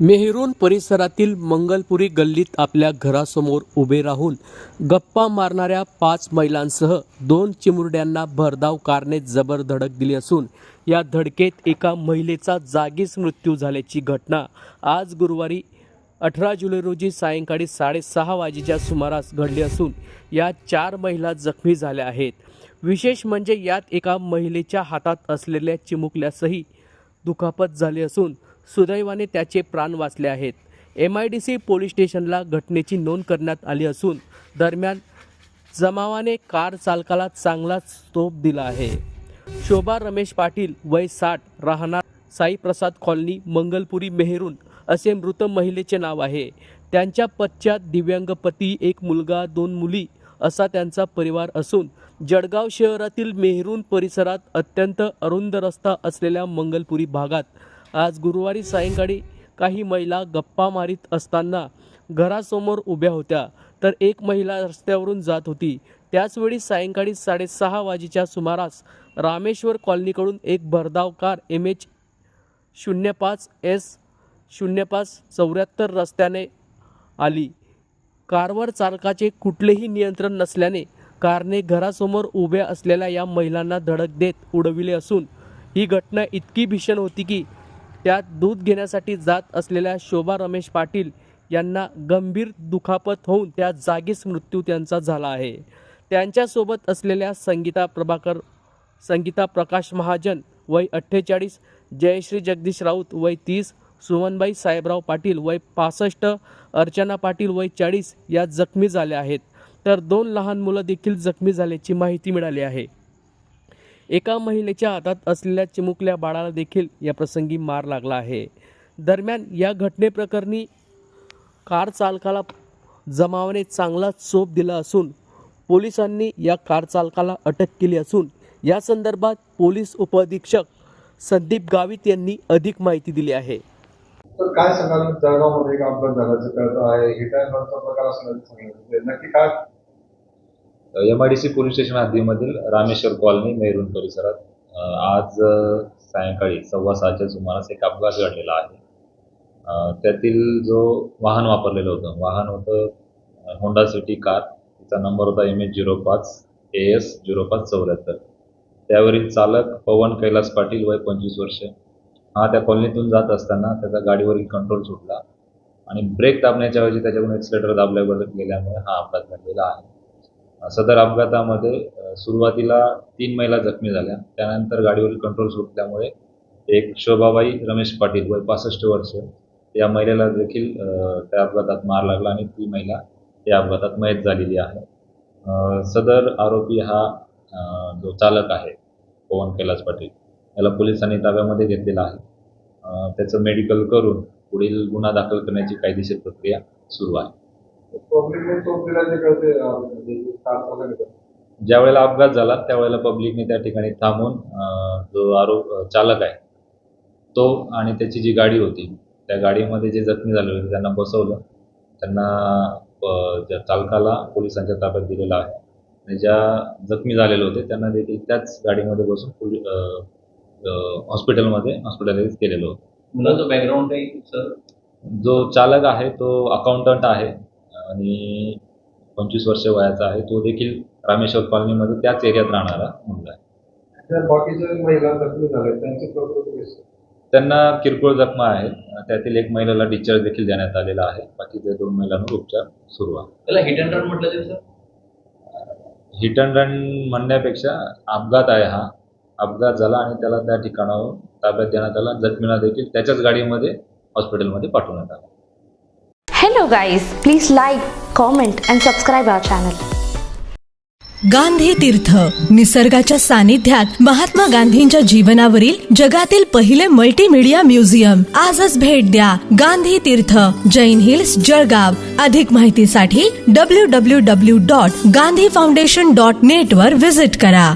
Maroon परिसरातील मंगलपुरी गल्लीत आपल्या घरासमोर उभे राहून गप्पा मारणाऱ्या पाच महिलांसह दोन चिमुरड्यांना भरधाव कारने जबर धडक दिली असून या धडकेत एका महिलेचा जागीच मृत्यू झाल्याची घटना आज गुरुवारी अठरा जुलै रोजी सायंकाळी साडेसहा वाजेच्या सुमारास घडली असून या चार महिला जखमी झाल्या आहेत. विशेष म्हणजे यात एका महिलेच्या हातात असलेल्या चिमुकल्यासही दुखापत झाली असून सुदैवाने त्याचे प्राण वाचले आहेत. M I D C police स्टेशनला घटनेची नोंद करण्यात आली असून दरम्यान जमावाने कार चालकाला चांगलाच तोप दिला आहे. शोभा रमेश पाटील वय साठ राहणार साईप्रसाद कॉलनी मंगलपुरी मेहरून असे मृत महिलेचे नाव आहे. त्यांच्या पश्चात दिव्यांग पती एक मुलगा दोन मुली असा त्यांचा परिवार असून जळगाव शहरातील मेहरून परिसरात अत्यंत अरुंद रस्ता असलेल्या मंगलपुरी भागात आज गुरुवारी सायंकाळी काही महिला गप्पा मारीत असताना घरासमोर उभ्या होत्या. तर एक महिला रस्त्यावरून जात होती. त्याचवेळी सायंकाळी साडेसहा वाजेच्या सुमारास रामेश्वर कॉलनीकडून एक भरधाव कार एम एच शून्य पाच एस शून्य पाच चौऱ्याहत्तर रस्त्याने आली. कारवर चालकाचे कुठलेही नियंत्रण नसल्याने कारने घरासमोर उभ्या असलेल्या या महिलांना धडक देत उडविले असून ही घटना इतकी भीषण होती की त्यात दूध घेण्यासाठी जात असलेल्या शोभा रमेश पाटील यांना गंभीर दुखापत होऊन त्या जागीच मृत्यू त्यांचा झाला आहे. त्यांच्यासोबत असलेल्या संगीता प्रभाकर संगीता प्रकाश महाजन वय अठ्ठेचाळीस जयश्री जगदीश राऊत वय तीस सुमनबाई साहेबराव पाटील वय पासष्ट अर्चना पाटील वय चाळीस या जखमी झाल्या आहेत. तर दोन लहान मुलं देखील जखमी झाल्याची माहिती मिळाली आहे. एका महिलेच्या हातात असलेल्या चिमुकल्या बाळाला देखील या प्रसंगी मार लागला आहे. दरम्यान या घटनेप्रकरणी कार चालकाला जमावाने चांगला चोप दिला असून पोलिसांनी या कार चालकाला अटक केली असून या संदर्भात पोलीस उपअधीक्षक संदीप गावित यांनी अधिक माहिती दिली आहे. तर काय सांगाल? जळगावमध्ये एक अपघात झाल्याचं कळत आहे हिटायरचा प्रकार असल्याचं नक्की काय M I D C police station हद्दीमधील Rameshwar colony Mehrun परिसरात आज सायंकाळी सव्वा सहाच्या सुमारास एक अपघात घडलेला आहे. त्यातील जो वाहन वापरलेलं होतं वाहन होतं होंडा सिटी कार तिचा नंबर होता एम एच झिरो पाच ए एस झिरो पाच चौऱ्याहत्तर. त्यावरील चालक पवन कैलास पाटील वय पंचवीस वर्ष. हा त्या कॉलनीतून जात असताना त्याचा गाडीवरील कंट्रोल सुटला आणि ब्रेक दाबण्याच्या ऐवजी त्याच्याकडून एक्सिलेटर दाबल्या गेल्यामुळे हा अपघात घडलेला आहे. सदर अपघातामध्ये सुरुवातीला तीन महिला जखमी झाल्या. त्यानंतर गाडीवरील कंट्रोल सुटल्यामुळे एक शोभाबाई रमेश पाटील वय पासष्ट वर्ष या महिलेला देखील त्या अपघातात मार लागला आणि ती महिला या अपघातात मयत झालेली आहे. सदर आरोपी हा जो चालक आहे पवन कैलास पाटील याला पोलिसांनी ताब्यामध्ये घेतलेला आहे. त्याचं मेडिकल करून पुढील गुन्हा दाखल करण्याची कायदेशीर प्रक्रिया सुरू आहे. म्हणजे आहे. ज्या वेळेला अपघात झाला त्यावेळेला पब्लिकने त्या ठिकाणी थांबून जो आरोप चालक आहे तो आणि त्याची जी गाडी होती त्या गाडीमध्ये जे जखमी झाले होते त्यांना बसवलं. त्यांना चालकाला पोलिसांच्या ताब्यात दिलेलं आहे आणि ज्या जखमी झालेले होते त्यांना देखील त्याच गाडीमध्ये बसून हॉस्पिटलमध्ये हॉस्पिटलाइज केलेलं होतं. मुलाचं बॅकग्राऊंड काही सर जो चालक आहे तो अकाउंटंट आहे. आणि पंचवीस वर्ष वयाचा आहे तो देखील रामेश्वर कॉलनीमध्ये त्याच एरियात राहणारा मुलगा आहे. ज्या बाकीच्या महिला जखमी झाल्या त्यांची प्रकृती कशी त्यांना किरकोळ जखमा आहेत. त्यातील एक महिलेला डिस्चार्ज देखील देण्यात आलेला आहे. बाकीच्या दोन महिलांवर उपचार सुरू आहे त्याला हिट अँड रन म्हटलं जाईल सर? हिट अँड रन म्हणण्यापेक्षा अपघात आहे हा. अपघात झाला आणि त्याला त्या ठिकाणावर ताब्यात देण्यात आला. जखमीला देखील त्याच्याच गाडीमध्ये हॉस्पिटलमध्ये पाठवण्यात आलं. Hello guys, please like comment and subscribe our channel. Gandhi Tirth निसर्गाच्या सानिध्यात महात्मा गांधींच्या जीवनावरील जगातील पहिले मल्टीमीडिया म्युझियम आजच भेट द्या गांधी तीर्थ जैन हिल्स जळगाव. अधिक माहितीसाठी W W W dot Gandhi foundation dot net वर विजिट करा.